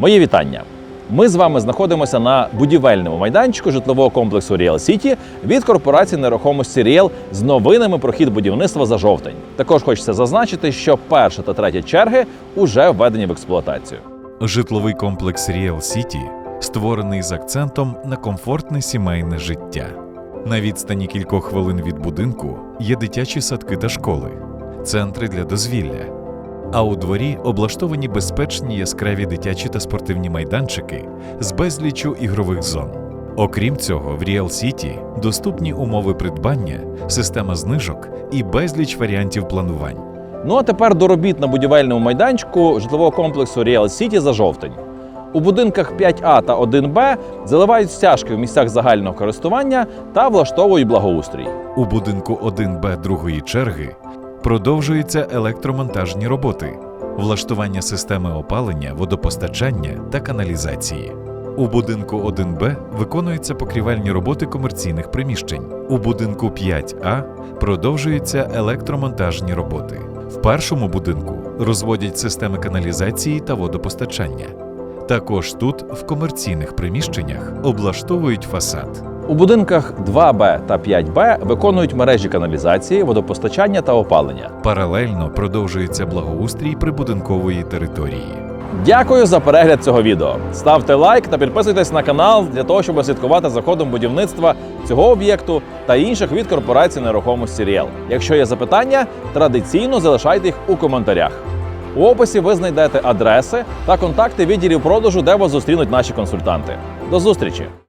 Мої вітання. Ми з вами знаходимося на будівельному майданчику житлового комплексу Real City від корпорації нерухомості Real з новинами про хід будівництва за жовтень. Також хочеться зазначити, що перша та третя черги уже введені в експлуатацію. Житловий комплекс Real City створений з акцентом на комфортне сімейне життя. На відстані кількох хвилин від будинку є дитячі садки та школи, центри для дозвілля. А у дворі облаштовані безпечні яскраві дитячі та спортивні майданчики з безліччю ігрових зон. Окрім цього, в Real City доступні умови придбання, система знижок і безліч варіантів планувань. Ну а тепер до робіт на будівельному майданчику житлового комплексу Real City за жовтень. У будинках 5А та 1Б заливають стяжки в місцях загального користування та влаштовують благоустрій. У будинку 1Б другої черги продовжуються електромонтажні роботи, влаштування системи опалення, водопостачання та каналізації. У будинку 1Б виконуються покрівельні роботи комерційних приміщень. У будинку 5А продовжуються електромонтажні роботи. В першому будинку розводять системи каналізації та водопостачання. Також тут, в комерційних приміщеннях, облаштовують фасад. У будинках 2Б та 5Б виконують мережі каналізації, водопостачання та опалення. Паралельно продовжується благоустрій прибудинкової території. Дякую за перегляд цього відео. Ставте лайк та підписуйтесь на канал для того, щоб слідкувати за ходом будівництва цього об'єкту та інших від корпорації нерухомості Ріел. Якщо є запитання, традиційно залишайте їх у коментарях. У описі ви знайдете адреси та контакти відділів продажу, де вас зустрінуть наші консультанти. До зустрічі!